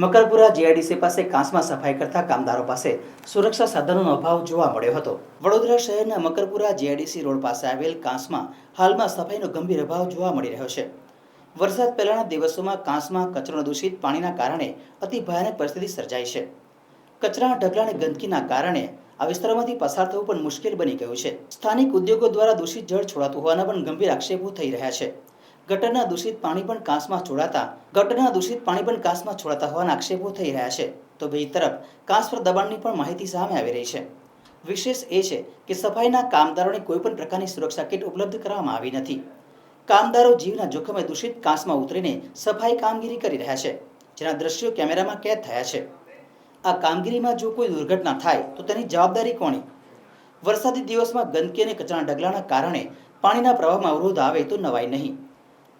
Makarpura GIDC પાસે કાંસમાં સફાઈ કરતા કામદારો પાસે સુરક્ષા સાધનોનો અભાવ જોવા મળ્યો હતો. વડોદરા શહેરના મકરપુરા જીઆઈડીસી રોડ પાસે આવેલ કાંસમાં હાલમાં સફાઈનો ગંભીર અભાવ જોવા મળી રહ્યો છે. વરસાદ પહેલાના દિવસોમાં કાંસમાં કચરો દૂષિત પાણીના કારણે અતિ ભયાનક પરિસ્થિતિ સર્જાઈ છે. કચરાના ઢગલા અને ગંદકીના કારણે આ વિસ્તારોમાંથી પસાર થવું પણ મુશ્કેલ બની ગયું છે. સ્થાનિક ઉદ્યોગો દ્વારા દૂષિત જળ છોડાતું હોવાના પણ ગંભીર આક્ષેપો થઈ રહ્યા છે. ગટરના દૂષિત પાણી પણ કાંસમાં છોડાતા, ગટરના દૂષિત પાણી પણ કાંસમાં છોડાતા હોવાના આક્ષેપો થઈ રહ્યા છે. તો બીજી તરફ, કાંસ પર દબાણની પણ માહિતી સામે આવી રહી છે. વિશેષ એ છે કે સફાઈના કામદારોને કોઈ પણ પ્રકારની સુરક્ષા કિટ ઉપલબ્ધ કરવામાં આવી નથી. કામદારો જીવના જોખમે દૂષિત કાંસમાં ઉતરીને સફાઈ કામગીરી કરી રહ્યા છે, જેના દ્રશ્યો કેમેરામાં કેદ થયા છે. આ કામગીરીમાં જો કોઈ દુર્ઘટના થાય, તો તેની જવાબદારી કોની? વરસાદી દિવસમાં ગંદકી અને કચરાના ઢગલાના કારણે પાણીના પ્રવાહમાં અવરોધ આવે તો નવાય નહીં.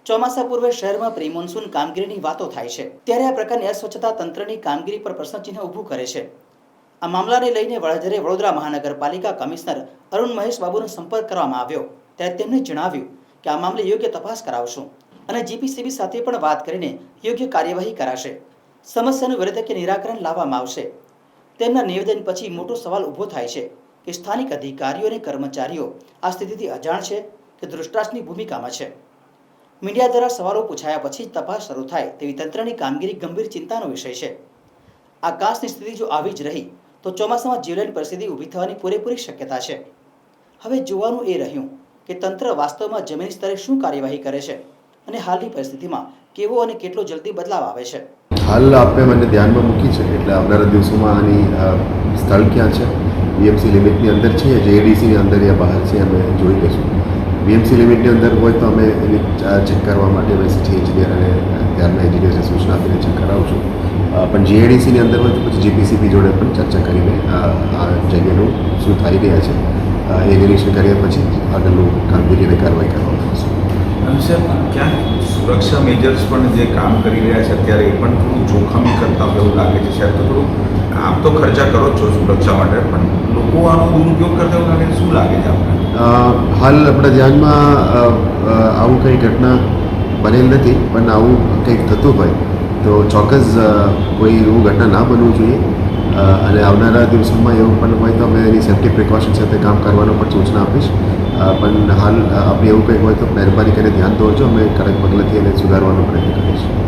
ચોમાસા પૂર્વે શહેરમાં પ્રી મોન્સૂન કામગીરીની વાતો થાય છે. ત્યારે આ પ્રકારની અસ્વચ્છતા તંત્રની કામગીરી પર પ્રશ્નચિહ્ન ઊભું કરે છે. આ મામલાને લઈને વડાજરે વડોદરા મહાનગરપાલિકા કમિશનર અરુણ મહેશ બાબુનો સંપર્ક કરવામાં આવ્યો. ત્યારે તેમણે જણાવ્યું કે આ મામલે યોગ્ય તપાસ કરાવશું અને જીપીસીબી સાથે પણ વાત કરીને યોગ્ય કાર્યવાહી કરાશે. સમસ્યાનું વેળતકે નિરાકરણ લાવવામાં આવશે. તેમના નિવેદન પછી મોટો સવાલ ઊભો થાય છે કે સ્થાનિક અધિકારીઓ અને કર્મચારીઓ આ સ્થિતિથી અજાણ છે કે દૃષ્ટાંતની ભૂમિકામાં છે? મીડિયા દ્વારા સવાલો પૂછાયા પછી તપાસ શરૂ થાય તેવી તંત્રની કામગીરી ગંભીર ચિંતાનો વિષય છે. આકાશની સ્થિતિ જો આવી જ રહી, તો ચોમાસામાં જીવલેણ પરિસ્થિતિ ઊભી થવાની પૂરેપૂરી શક્યતા છે. હવે જોવાનું એ રહ્યું કે તંત્ર વાસ્તવમાં જમીન સ્તરે શું કાર્યવાહી કરે છે અને હાલની પરિસ્થિતિમાં કેવો અને કેટલો જલ્દી બદલાવ આવે છે. હાલ આપણે મને ધ્યાનમાં મૂકી છે, એટલે આવનારા દિવસોમાં આની સ્થળ ક્યાં છે? બીએમસી લિમિટની અંદર છે જેએડીસીની અંદર યા બહાર છે, અમે જોઈ લઈશું. વીએમસી લિમિટની અંદર હોય તો અમે એની ચેક કરવા માટે વેસીટી એન્જિનિયર અને ત્યારના એન્જિનિયરને સૂચના આપીને ચેક કરાવું છું. પણ જીએડીસીની અંદર હોય તો પછી જીપીસીબી જોડે પણ ચર્ચા કરીને આ જગ્યાનું શું થઈ રહ્યા છે એ નિરીક્ષણ કર્યા પછી આગળનું કામગીરી અને કાર્યવાહી કરવામાં આવશે. અને ક્યાંક સુરક્ષા મેજર્સ પણ જે કામ કરી રહ્યા છે અત્યારે એ પણ થોડું જોખમી કરતા એવું લાગે છે. સાહેબ, તો થોડું કામ તો ખર્ચા કરો જ છો સુરક્ષા માટે, પણ લોકો આનો દુરુપયોગ કરતા એવું લાગે શું લાગે છે આપણે હાલ આપણા ધ્યાનમાં આવું કંઈ ઘટના બનેલ નથી, પણ આવું કંઈક થતું હોય તો ચોક્કસ કોઈ એવું ઘટના ના બનવું જોઈએ. અને આવનારા દિવસોમાં એવું પણ હોય તો અમે એની સેફ્ટી પ્રિકોશન સાથે કામ કરવાનો પણ સૂચના આપીશ. પણ હાલ આપણે એવું કંઈક હોય તો મહેરબાની કરીને ધ્યાન દોરજો. અમે કડક પગલાંથી એને સુધારવાનો પ્રયત્ન કરીશું.